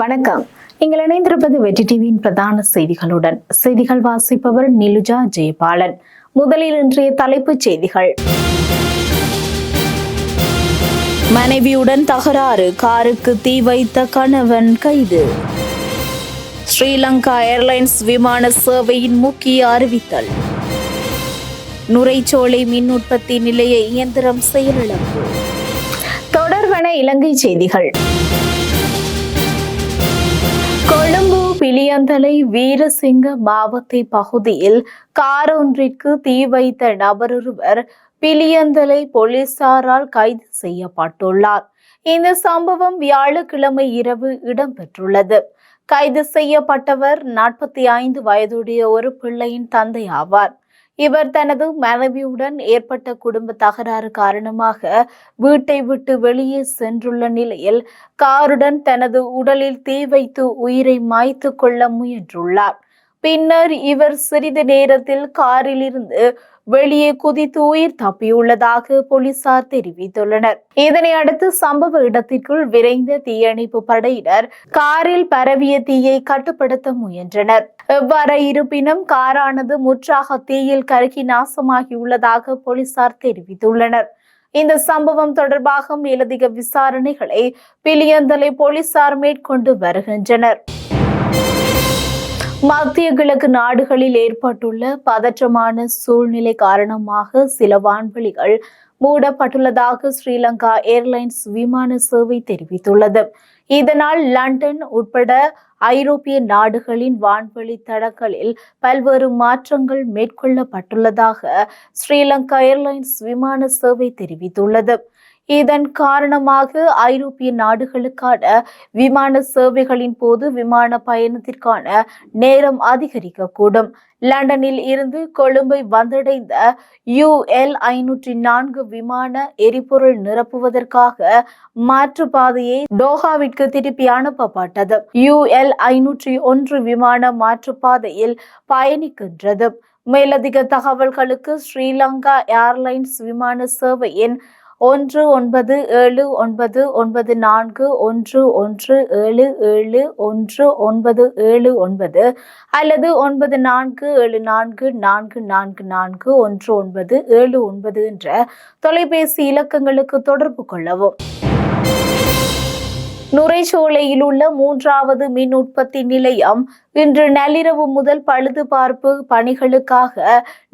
வணக்கம். நீங்கள் இணைந்திருப்பது வெற்றி டிவியின் பிரதான செய்திகளுடன். செய்திகள் வாசிப்பவர் நிலுஜா ஜெயபாலன். முதலில் இன்றைய தலைப்புச் செய்திகள். மனைவியுடன் தகராறு காருக்கு தீ வைத்த கணவன் கைது. ஸ்ரீலங்கா ஏர்லைன்ஸ் விமான சேவையின் முக்கிய அறிவித்தல். நுரைச்சோலை மின் உற்பத்தி நிலைய இயந்திரம் செயலிழப்பு. தொடர்வன இலங்கை செய்திகள். கொழும்பு பிளியந்தலை வீரசிங்க மாவத்தை பகுதியில் காரொன்றிற்கு தீ வைத்த நபரொருவர் பிளியந்தலை போலீசாரால் கைது செய்யப்பட்டுள்ளார். இந்த சம்பவம் வியாழக்கிழமை இரவு இடம்பெற்றுள்ளது. கைது செய்யப்பட்டவர் நாற்பத்தி ஐந்து வயதுடைய ஒரு பிள்ளையின் தந்தை ஆவார். இவர் தனது மனைவியுடன் ஏற்பட்ட குடும்ப தகராறு காரணமாக வீட்டை விட்டு வெளியே சென்றுள்ள நிலையில் காருடன் தனது உடலில் தீ வைத்து உயிரை மாய்த்து கொள்ள முயன்றுள்ளார். பின்னர் இவர் சிறிது நேரத்தில் காரில் இருந்து வெளியே குதித்து உயிர் தப்பியுள்ளதாக போலீசார் தெரிவித்துள்ளனர். இதனை அடுத்து சம்பவ இடத்திற்குள் விரைந்த தீயணைப்பு படையினர் காரில் பரவிய தீயை கட்டுப்படுத்த முயன்றனர். எவ்வாறு இருப்பினும் காரானது முற்றாக தீயில் கருகி நாசமாகியுள்ளதாக போலீசார் தெரிவித்துள்ளனர். இந்த சம்பவம் தொடர்பாக மேலதிக விசாரணைகளை பிலியந்தலை போலீசார் மேற்கொண்டு வருகின்றனர். மத்திய கிழக்கு நாடுகளில் ஏற்பட்டுள்ள பதற்றமான சூழ்நிலை காரணமாக சில வான்வெளிகள் மூடப்பட்டுள்ளதாக ஸ்ரீலங்கா ஏர்லைன்ஸ் விமான சேவை தெரிவித்துள்ளது. இதனால் லண்டன் உட்பட ஐரோப்பிய நாடுகளின் வான்வெளி தடங்களில் பல்வேறு மாற்றங்கள் மேற்கொள்ளப்பட்டுள்ளதாக ஸ்ரீலங்கா ஏர்லைன்ஸ் விமான சேவை தெரிவித்துள்ளது. இதன் காரணமாக ஐரோப்பிய நாடுகளுக்கான விமான சேவைகளின் போது விமான பயணத்திற்கான நேரம் அதிகரிக்கக்கூடும். லண்டனில் இருந்து கொழும்பை வந்தடைந்த யுஎல் ஐநூற்றி நான்கு விமான எரிபொருள் நிரப்புவதற்காக மாற்றுப்பாதையை டோஹாவிற்கு திருப்பி அனுப்பப்பட்டது. யுஎல் ஐநூற்றி ஒன்று விமான மாற்றுப்பாதையில் பயணிக்கின்றது. மேலதிக தகவல்களுக்கு ஸ்ரீலங்கா ஏர்லைன்ஸ் விமான சேவையின் ஒன்று ஒன்பது ஏழு ஒன்பது ஒன்பது நான்கு ஒன்று ஒன்று ஏழு ஏழு ஒன்று ஒன்பது ஏழு ஒன்பது அல்லது ஒன்பது நான்கு ஏழு நான்கு நான்கு நான்கு நான்கு ஒன்று ஒன்பது ஏழு ஒன்பது என்ற தொலைபேசி இலக்கங்களுக்கு தொடர்பு கொள்ளவும். நுரைச்சோலையில் உள்ள மூன்றாவது மின் உற்பத்தி நிலையம் இன்று நள்ளிரவு முதல் பழுது பார்ப்பு பணிகளுக்காக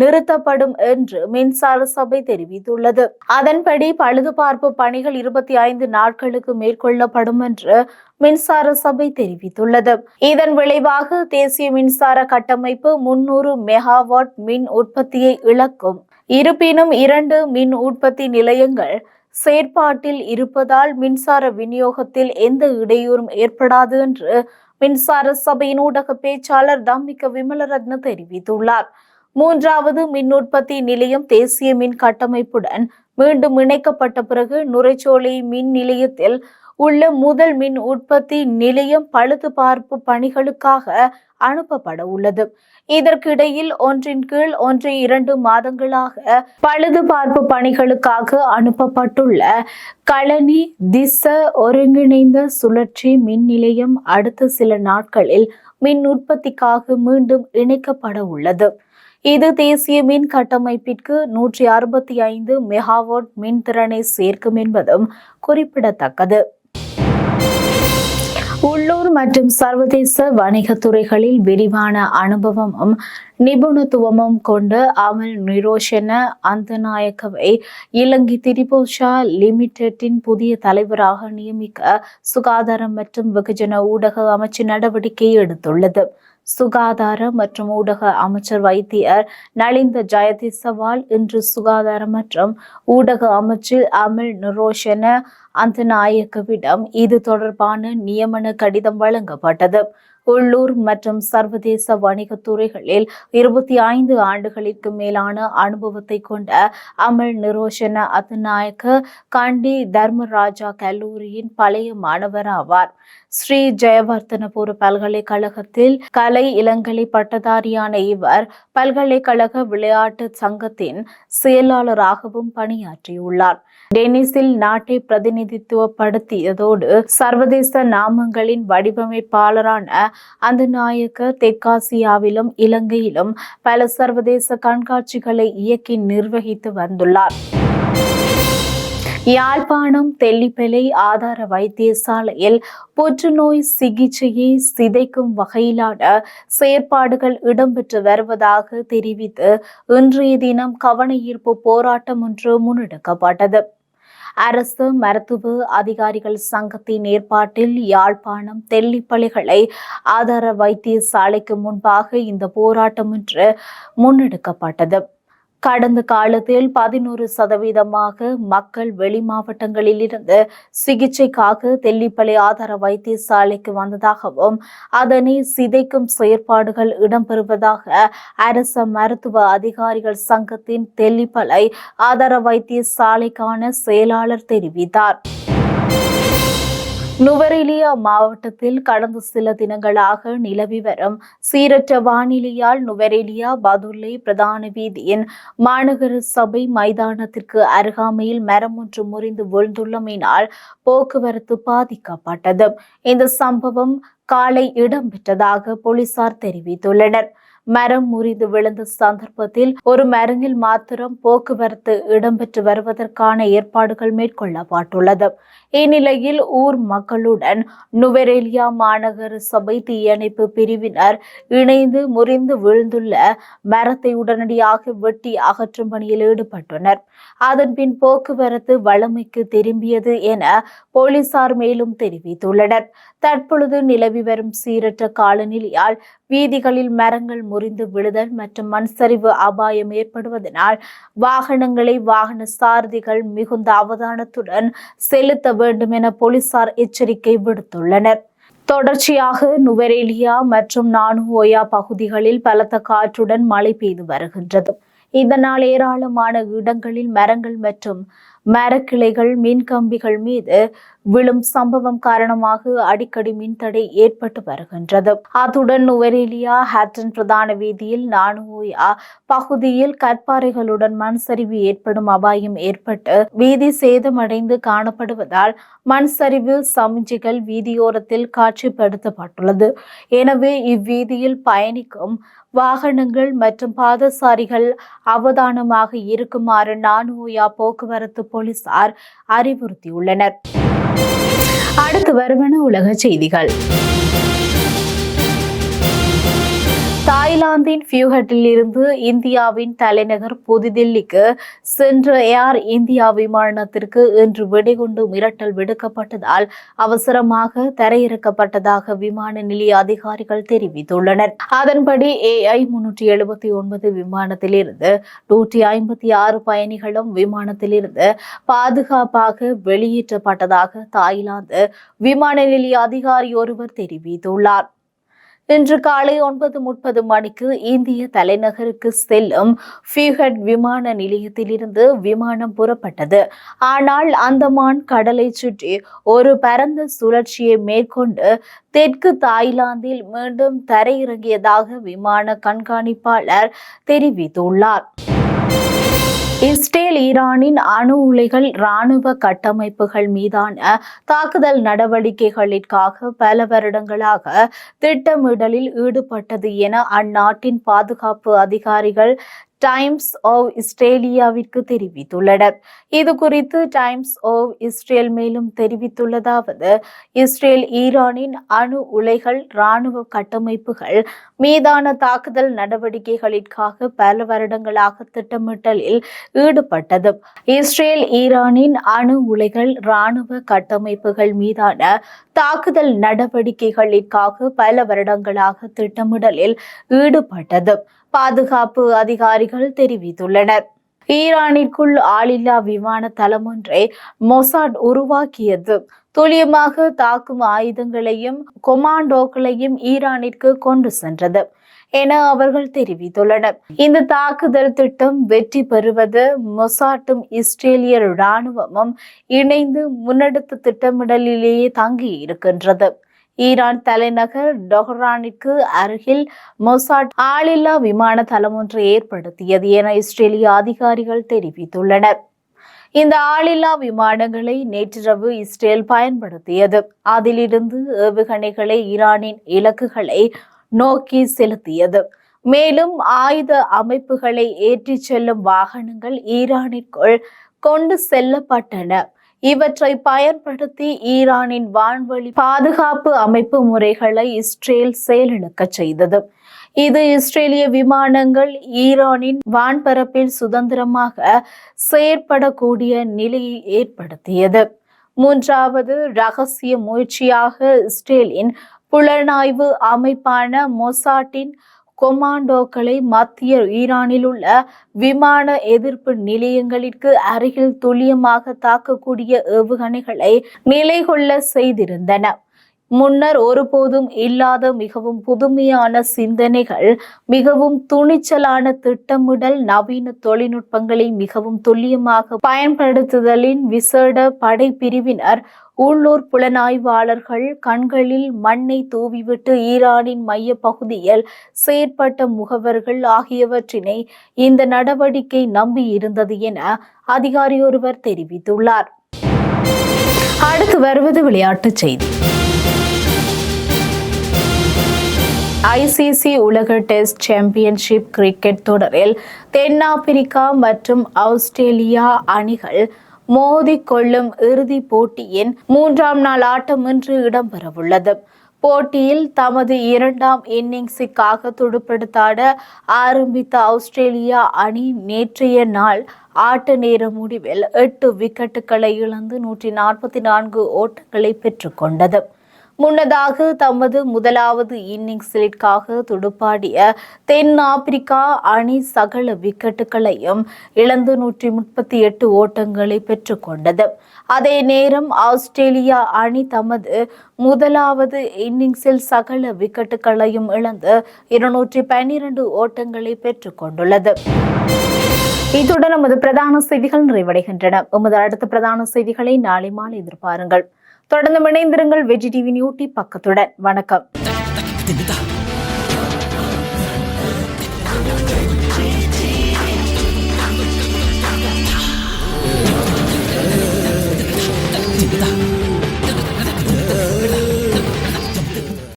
நிறுத்தப்படும் என்று மின்சார சபை தெரிவித்துள்ளது. அதன்படி பழுது பார்ப்பு பணிகள் இருபத்தி ஐந்து நாட்களுக்கு மேற்கொள்ளப்படும் என்று மின்சார சபை தெரிவித்துள்ளது. இதன் விளைவாக தேசிய மின்சார கட்டமைப்பு முன்னூறு மெகாவாட் மின் உற்பத்தியை இழக்கும். இருப்பினும் இரண்டு மின் உற்பத்தி நிலையங்கள் செயற்பாட்டில் இருப்பதால் மின்சார விநியோகத்தில் எந்த இடையூறும் ஏற்படாது என்று மின்சார சபையின் ஊடக பேச்சாளர் தம்பிக்க விமலரத்ன தெரிவித்துள்ளார். மூன்றாவது மின் உற்பத்தி நிலையம் தேசிய மின் கட்டமைப்புடன் மீண்டும் இணைக்கப்பட்ட பிறகு நுரைச்சோலை மின் நிலையத்தில் உள்ள முதல் மின் உற்பத்தி நிலையம் பழுது பார்ப்பு பணிகளுக்காக அனுப்பப்பட உள்ளது. இதற்கிடையில் ஒன்றின் கீழ் ஒன்று இரண்டு மாதங்களாக பழுதுபார்ப்பு பணிகளுக்காக அனுப்பப்பட்டுள்ள களனி திச ஒருங்கிணைந்த சுழற்சி மின் நிலையம் அடுத்த சில நாட்களில் மின் உற்பத்திக்காக மீண்டும் இணைக்கப்பட உள்ளது. இது தேசிய மின் கட்டமைப்பிற்கு நூற்றி அறுபத்தி ஐந்து மெகாவாட் மின் திறனை சேர்க்கும் என்பதும் குறிப்பிடத்தக்கது. மற்றும் சர்வதேச வணிகத்துறைகளில் விரிவான அனுபவமும் நிபுணத்துவமும் கொண்ட அமல் நிரோஷன அந்தநாயக்கவை இலங்கை திரிபோஷா லிமிடெட்டின் புதிய தலைவராக நியமிக்க சுகாதாரம் மற்றும் வெகுஜன ஊடக அமைச்சு நடவடிக்கை எடுத்துள்ளது. சுகாதார மற்றும் ஊடக அமைச்சர் வைத்தியர் நலிந்த ஜெயதிசவால் இன்று சுகாதார மற்றும் ஊடக அமைச்சில் அமல் நிரோஷன அந்த நாயக்கவிடம் இது தொடர்பான நியமன கடிதம் வழங்கப்பட்டது. உள்ளூர் மற்றும் சர்வதேச வணிகத் துறைகளில் இருபத்தி ஐந்து ஆண்டுகளிற்கு மேலான அனுபவத்தை கொண்ட அமல் நிரோஷன அத்தநாயக்க கண்டி தர்மராஜா கல்லூரியின் பழைய மாணவர் ஆவார். ஸ்ரீ ஜெயவர்தனபுர பல்கலைக்கழகத்தில் கலை இளங்கலை பட்டதாரியான இவர் பல்கலைக்கழக விளையாட்டு சங்கத்தின் செயலாளராகவும் பணியாற்றியுள்ளார். டென்னிஸில் நாட்டை பிரதிநிதித்துவப்படுத்தியதோடு சர்வதேச நாமங்களின் வடிவமைப்பாளரான அந்த நாயக்க தெற்காசியாவிலும் இலங்கையிலும் பல சர்வதேச கண்காட்சிகளை இயக்கி நிர்வகித்து வந்துள்ளார். யாழ்ப்பாணம் தெல்லிப்பளை ஆதார வைத்தியசாலையில் புற்றுநோய் சிகிச்சையை சிதைக்கும் வகையிலான செயற்பாடுகள் இடம்பெற்று வருவதாக தெரிவித்து இன்றைய தினம் கவனஈர்ப்பு போராட்டம் ஒன்று முன்னெடுக்கப்பட்டது. அரசு மருத்துவ அதிகாரிகள் சங்கத்தின் ஏற்பாட்டில் யாழ்ப்பாணம் தெல்லிப்பள்ளிகளை ஆதார வைத்தியசாலைக்கு முன்பாக இந்த போராட்டம் ஒன்று முன்னெடுக்கப்பட்டது. கடந்த காலத்தில் பதினோரு சதவீதமாக மக்கள் வெளி மாவட்டங்களில் இருந்து சிகிச்சைக்காக தெல்லிப்பளை ஆதார வைத்தியசாலைக்கு வந்ததாகவும் அதனை சிதைக்கும் செயற்பாடுகள் இடம்பெறுவதாக அரச மருத்துவ அதிகாரிகள் சங்கத்தின் தெல்லிப்பளை ஆதார வைத்தியசாலைக்கான செயலாளர் தெரிவித்தார். நுவரெலியா மாவட்டத்தில் கடந்த சில தினங்களாக நிலவி வரும் சீரற்ற வானிலையால் நுவரெலியா பதுல்லை பிரதான வீதியின் மாநகர சபை மைதானத்திற்கு அருகாமையில் மரம் ஒன்று முறிந்து விழுந்துள்ளமையினால் போக்குவரத்து பாதிக்கப்பட்டது. இந்த சம்பவம் காலை இடம்பெற்றதாக போலீசார் தெரிவித்துள்ளனர். மரம் முறிந்து விழுந்த சந்தர்ப்பத்தில் ஒரு மரங்கில் மாத்திரம் போக்குவரத்து இடம்பெற்று வருவதற்கான ஏற்பாடுகள் மேற்கொள்ளப்பட்டுள்ளது. இந்நிலையில் ஊர் மக்களுடன் நுவரேலியா மாநகர சபை தீயணைப்பு பிரிவினர் இணைந்து முறிந்து விழுந்துள்ள மரத்தை உடனடியாக வெட்டி அகற்றும் பணியில் ஈடுபட்டனர். அதன்பின் போக்குவரத்து வளமைக்கு திரும்பியது என போலீசார் மேலும் தெரிவித்துள்ளனர். தற்பொழுது நிலவி வரும் சீரற்ற காலநிலையால் வீதிகளில் மரங்கள் முறிந்து விழுதல் மற்றும் மண் சரிவு அபாயம் ஏற்படுவதனால் வாகனங்களை வாகன சாரதிகள் மிகுந்த அவதானத்துடன் செலுத்த வேண்டும் என போலீசார் எச்சரிக்கை விடுத்துள்ளனர். தொடர்ச்சியாக நுவரேலியா மற்றும் நானுஓயா பகுதிகளில் பலத்த காற்றுடன் மழை பெய்து வருகின்றது. இதனால் ஏராளமான இடங்களில் மரங்கள் மற்றும் மரக்கிளைகள் மின்கம்பிகள் மீது விழும் சம்பவம் காரணமாக அடிக்கடி மின்தடை ஏற்பட்டு வருகின்றது. அத்துடன் நுவரேலியா ஹாட்டன் பிரதான வீதியில் நானுயா பகுதியில் கற்பாறைகளுடன் மண் சரிவு ஏற்படும் அபாயம் ஏற்பட்டு வீதி சேதமடைந்து காணப்படுவதால் மண் சரிவு சமிஞ்சிகள் வீதியோரத்தில் காட்சிப்படுத்தப்பட்டுள்ளது. எனவே இவ்வீதியில் பயணிக்கும் வாகனங்கள் மற்றும் பாதசாரிகள் அவதானமாக இருக்குமாறு நானுயா போக்குவரத்து போலீசார் அறிவுறுத்தியுள்ளனர். அடுத்து வருவன உலக செய்திகள். தாய்லாந்தின் ஃபியூஹட்டில் இருந்து இந்தியாவின் தலைநகர் புதுதில்லிக்கு சென்ற ஏர் இந்தியா விமானத்திற்கு இன்று வெடிகுண்டு மிரட்டல் விடுக்கப்பட்டதால் அவசரமாக தரையிறக்கப்பட்டதாக விமான நிலைய அதிகாரிகள் தெரிவித்துள்ளனர். அதன்படி ஏஐ முன்னூற்றி எழுபத்தி ஒன்பது விமானத்திலிருந்து நூற்றி ஐம்பத்தி ஆறு பயணிகளும் விமானத்திலிருந்து பாதுகாப்பாக வெளியேற்றப்பட்டதாக தாய்லாந்து விமான நிலைய அதிகாரி ஒருவர் தெரிவித்துள்ளார். இன்று காலை ஒன்பது முப்பது மணிக்கு இந்திய தலைநகருக்கு செல்லும் ஃபியூஹட் விமான நிலையத்திலிருந்து விமானம் புறப்பட்டது. ஆனால் அந்தமான் கடலை சுற்றி ஒரு பரந்த சுழற்சியை மேற்கொண்டு தெற்கு தாய்லாந்தில் மீண்டும் தரையிறங்கியதாக விமான கண்காணிப்பாளர் தெரிவித்துள்ளார். இஸ்ரேல் ஈரானின் அணு உலைகள் இராணுவ கட்டமைப்புகள் மீதான தாக்குதல் நடவடிக்கைகளிற்காக பல வருடங்களாக திட்டமிடலில் ஈடுபட்டது என அந்நாட்டின் பாதுகாப்பு அதிகாரிகள் டைம்ஸ் ஆஃப் இஸ்ரேலியாவிற்கு தெரிவித்துள்ளனர். இது குறித்து டைம்ஸ் ஆஃப் இஸ்ரேல் மேலும் தெரிவித்துள்ளதாவது இஸ்ரேல் ஈரானின் அணு உலைகள் இராணுவ கட்டமைப்புகள் மீதான தாக்குதல் நடவடிக்கைகளிற்காக பல வருடங்களாக திட்டமிட்டலில் ஈடுபட்டது. இஸ்ரேல் ஈரானின் அணு உலைகள் இராணுவ கட்டமைப்புகள் மீதான தாக்குதல் நடவடிக்கைகளிற்காக பல வருடங்களாக திட்டமிடலில் ஈடுபட்டது. பாதுகாப்பு அதிகாரிகள் தெரிவித்துள்ளனர். ஈரானிற்குள் ஆளில்லா விமான தளம் ஒன்றை மொசாட் உருவாக்கியது. துல்லியமாக தாக்கும் ஆயுதங்களையும் கொமாண்டோக்களையும் ஈரானிற்கு கொண்டு சென்றது என அவர்கள் தெரிவித்துள்ளனர். இந்த தாக்குதல் திட்டம் வெற்றி பெறுவது மொசாட்டும் இஸ்ரேலிய இராணுவமும் இணைந்து முன்னெடுத்த திட்டமிடலிலேயே தங்கி இருக்கின்றது ஈரான் தலைநகர் டொஹரானிற்கு அருகில் மொசாட் ஆளில்லா விமான தளம் ஒன்றை ஏற்படுத்தியது என இஸ்ரேலிய அதிகாரிகள் தெரிவித்துள்ளனர். இந்த ஆளில்லா விமானங்களை நேற்றிரவு இஸ்ரேல் பயன்படுத்தியது. அதிலிருந்து ஏவுகணைகளை ஈரானின் இலக்குகளை நோக்கி செலுத்தியது. மேலும் ஆயுத அமைப்புகளை ஏற்றிச் செல்லும் வாகனங்கள் ஈரானிற்குள் கொண்டு செல்லப்பட்டன. இவற்றை பயன்படுத்தி ஈரானின் வான்வழி பாதுகாப்பு அமைப்பு முறைகளை இஸ்ரேல் செயலிழக்க செய்தது. இது இஸ்ரேலிய விமானங்கள் ஈரானின் வான்பரப்பில் சுதந்திரமாக செயற்படக்கூடிய நிலையை ஏற்படுத்தியது. மூன்றாவது ரகசிய முயற்சியாக இஸ்ரேலின் புலனாய்வு அமைப்பான மொசாட்டின் கொமாண்டோக்களை மத்திய ஈரானில் உள்ள விமான எதிர்ப்பு நிலையங்களிற்கு அருகில் துல்லியமாக தாக்கக்கூடிய ஏவுகணைகளை நிலை கொள்ள செய்திருந்தன. முன்னர் ஒருபோதும் இல்லாத மிகவும் புதுமையான சிந்தனைகள் மிகவும் துணிச்சலான திட்டமிடல் நவீன தொழில்நுட்பங்களை மிகவும் துல்லியமாக பயன்படுத்துதலின் விசேட படைப்பிரிவினர் உள்ளூர் புலனாய்வாளர்கள் கண்களில் மண்ணை தூவிவிட்டு ஈரானின் மைய பகுதியில் செயற்பட்ட முகவர்கள் ஆகியவற்றினை இந்த நடவடிக்கை நம்பி இருந்தது என அதிகாரி ஒருவர் தெரிவித்துள்ளார். அடுத்து வருவது விளையாட்டுச் செய்தி. ஐசிசி உலக டெஸ்ட் சாம்பியன்ஷிப் கிரிக்கெட் தொடரில் தென்னாப்பிரிக்கா மற்றும் ஆஸ்திரேலியா அணிகள் மோதிக்கொள்ளும் இறுதிப் போட்டியின் மூன்றாம் நாள் ஆட்டம் இன்று இடம்பெறவுள்ளது. போட்டியில் தமது இரண்டாம் இன்னிங்ஸுக்காக துடுப்படுத்தாட ஆரம்பித்த ஆஸ்திரேலியா அணி நேற்றைய நாள் ஆட்ட நேர முடிவில் எட்டு விக்கெட்டுகளை இழந்து நூற்றி நாற்பத்தி நான்கு ஓட்டங்களை பெற்றுக்கொண்டது முன்னதாக தமது முதலாவது இன்னிங்ஸிற்காக துடுப்பாடிய தென் ஆப்பிரிக்கா அணி சகல விக்கெட்டுகளையும் இழந்து நூற்றி முப்பத்தி எட்டு ஓட்டங்களை பெற்றுக்கொண்டது அதே நேரம் ஆஸ்திரேலியா அணி தமது முதலாவது இன்னிங்ஸில் சகல விக்கெட்டுகளையும் இழந்து இருநூற்றி பன்னிரண்டு ஓட்டங்களை பெற்றுக்கொண்டுள்ளது இத்துடன் நமது பிரதான செய்திகள் நிறைவடைகின்றன. உமது அடுத்த பிரதான செய்திகளை நாளை மாலை எதிர்பாருங்கள். தொடர்ந்து இணைந்திருங்கள் வெஜி டிவி நியூட்டி பக்கத்துடன். வணக்கம்.